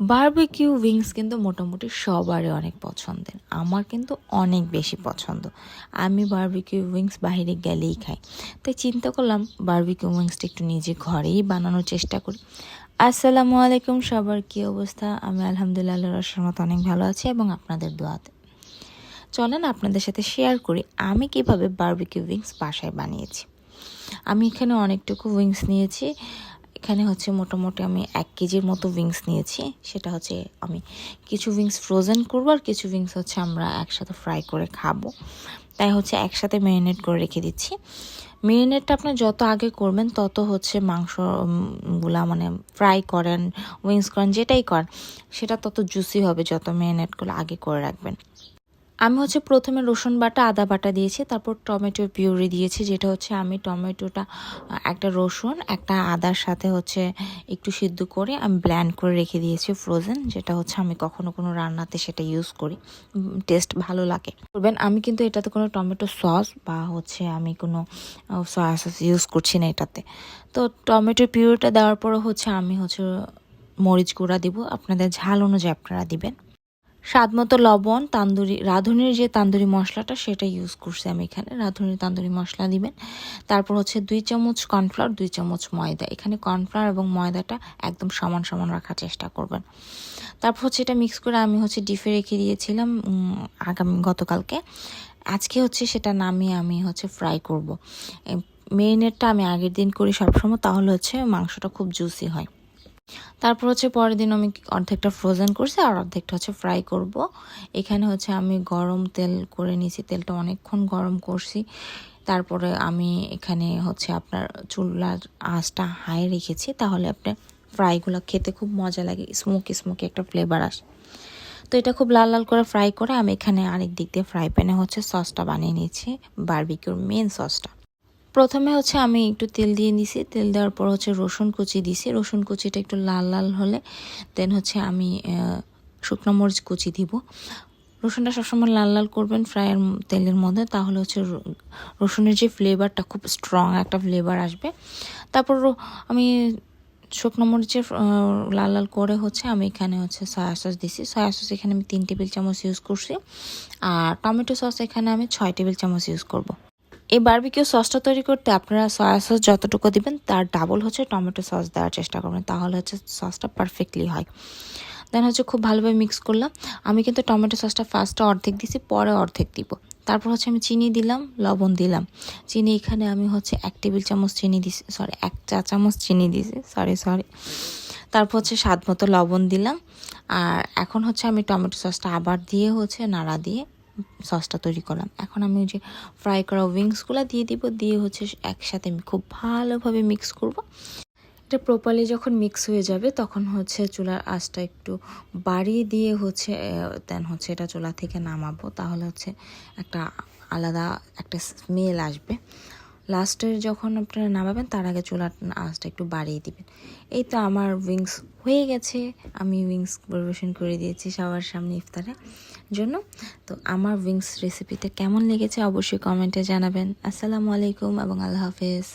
Barbecue wings কিন্তু মোটামুটি সবারই অনেক পছন্দের। আমার কিন্তু অনেক বেশি পছন্দ। আমি বারবিকিউ উইংস বাইরে গেলেই খাই। তাই চিন্তা করলাম বারবিকিউ উইংসটা একটু নিজে ঘরেই বানানোর চেষ্টা করি। আসসালামু আলাইকুম, সবার কী অবস্থা? আমি আলহামদুলিল্লাহ রহমত অনেক ভালো আছি এবং আপনাদের দোয়াতে। চলেন আপনাদের সাথে শেয়ার করি আমি কীভাবে বারবিকিউ উইংস বাসায় বানিয়েছি। আমি এখানে অনেকটুকু উইংস নিয়েছি। এখানে হচ্ছে মোটামুটি আমি এক কেজির মতো উইংস নিয়েছি। সেটা হচ্ছে আমি কিছু উইংস ফ্রোজেন করব আর কিছু উইংস হচ্ছে আমরা একসাথে ফ্রাই করে খাব। তাই হচ্ছে একসাথে ম্যারিনেট করে রেখে দিচ্ছি। মেরিনেটটা আপনি যত আগে করবেন, তত হচ্ছে মাংসগুলা মানে ফ্রাই করেন উইংস করেন, যেটাই করেন, সেটা তত জুসি হবে যত মেরিনেটগুলো আগে করে রাখবেন। আমি হচ্ছে প্রথমে রসুন বাটা, আদা বাটা দিয়েছি, তারপর টমেটো পিউরি দিয়েছি, যেটা হচ্ছে আমি টমেটোটা একটা রসুন, একটা আদার সাথে হচ্ছে একটু সিদ্ধ করে আমি ব্ল্যান্ড করে রেখে দিয়েছি ফ্রোজেন যেটা হচ্ছে আমি কখনো কোনো রান্নাতে সেটা ইউজ করি। টেস্ট ভালো লাগে। করবেন আমি কিন্তু এটাতে কোনো টমেটো সস বা হচ্ছে আমি কোনো সয়া সস ইউজ করছি না এটাতে। তো টমেটো পিউরিটা দেওয়ার পরে হচ্ছে আমি হচ্ছে মরিচ গুঁড়া দিব। আপনাদের ঝাল অনুযায়ী আপনারা দিবেন। স্বাদ মতো লবণ, তান্দুরি, রাঁধুনির যে তান্দুরি মশলাটা সেটা ইউজ করছি আমি এখানে। রাঁধুনির তান্দুরি মশলা দিবেন। তারপর হচ্ছে দুই চামচ কর্নফ্লাওয়ার, দুই চামচ ময়দা। এখানে কর্নফ্লাওয়ার এবং ময়দাটা একদম সমান সমান রাখার চেষ্টা করবেন। তারপর হচ্ছে এটা মিক্স করে আমি হচ্ছে ডিপে রেখে দিয়েছিলাম আগামী, গতকালকে। আজকে হচ্ছে সেটা নামিয়ে আমি হচ্ছে ফ্রাই করব। মেরিনেটটা আমি আগের দিন করি সবসময়, তাহলে হচ্ছে মাংসটা খুব জুসি হয়। তারপর হচ্ছে পরের দিন আমি অর্ধেকটা ফ্রোজেন করছি আর অর্ধেকটা হচ্ছে ফ্রাই করব। এখানে হচ্ছে আমি গরম তেল করে নিয়েছি, তেলটা অনেকক্ষণ গরম করছি। তারপরে আমি এখানে হচ্ছে আপনার চুলার আঁচটা হাই রেখেছি, তাহলে আপনার ফ্রাইগুলো খেতে খুব মজা লাগে স্মোকি স্মোকি একটা ফ্লেভার আসে। তো এটা খুব লাল লাল করে ফ্রাই করে আমি এখানে আরেক দিক দিয়ে ফ্রাই প্যানে হচ্ছে সসটা বানিয়ে নিয়েছি বারবিকিউর মেন সসটা প্রথমে হচ্ছে আমি একটু তেল দিয়ে দিছি তেল দেওয়ার পর হচ্ছে রসুন কুচি দিছি। রসুন কুচিটা একটু লাল লাল হলে দেন হচ্ছে আমি শুকনো মরিচ কুচি দিব। রসুনটা সবসময় লাল লাল করবেন ফ্রাইয়ের তেলের মধ্যে, তাহলে হচ্ছে রসুনের যে ফ্লেভারটা খুব স্ট্রং একটা ফ্লেভার আসবে। তারপর আমি শুকনো মরিচের লাল লাল করে হচ্ছে আমি এখানে হচ্ছে সয়া সস দিছি। সয়া সস এখানে আমি তিন টেবিল চামচ ইউজ করছি। আর টমেটো সস এখানে আমি ছয় টেবিল চামচ ইউজ করব। এই বারবিকিউ সসটা তৈরি করতে আপনারা সয়া সস যতটুকু দিবেন, তার ডাবল হচ্ছে টমেটো সস দেওয়ার চেষ্টা করবেন, তাহলে হচ্ছে সসটা পারফেক্টলি হয়। দেন হচ্ছে খুব ভালোভাবে মিক্স করলাম। আমি কিন্তু টমেটো সসটা ফার্স্টে অর্ধেক দিছি, পরে অর্ধেক দিব। তারপর হচ্ছে আমি চিনি দিলাম, লবণ দিলাম। চিনি এখানে আমি হচ্ছে এক টেবিল চামচ চিনি দিছি সরি এক চা চামচ চিনি দিছি সরি সরি তারপর হচ্ছে স্বাদ মতো লবণ দিলাম। আর এখন হচ্ছে আমি টমেটো সসটা আবার দিয়ে হচ্ছে নাড়া দিয়ে সসটা তৈরি করলাম। এখন আমি ওই যে ফ্রাই করা উইংসগুলো দিয়ে দিব, দিয়ে হচ্ছে একসাথে আমি খুব ভালোভাবে মিক্স করব। এটা প্রপারলি যখন মিক্স হয়ে যাবে, তখন হচ্ছে চুলার আঁচটা একটু বাড়িয়ে দিয়ে হচ্ছে দেন হচ্ছে এটা চুলা থেকে নামাবো। তাহলে হচ্ছে একটা আলাদা একটা স্মেল আসবে। লাস্টের যখন আপনারা নামাবেন, তার আগে চুলার আঁচটা একটু বাড়িয়ে দিবেন। এই তো আমার উইংস হয়ে গেছে। আমি উইংস পরিবেশন করে দিয়েছি সবার সামনে ইফতারের জন্য। তো আমার উইংস রেসিপিটা কেমন লেগেছে অবশ্যই কমেন্টে জানাবেন। আসসালামু আলাইকুম এবং আল্লাহ হাফেজ।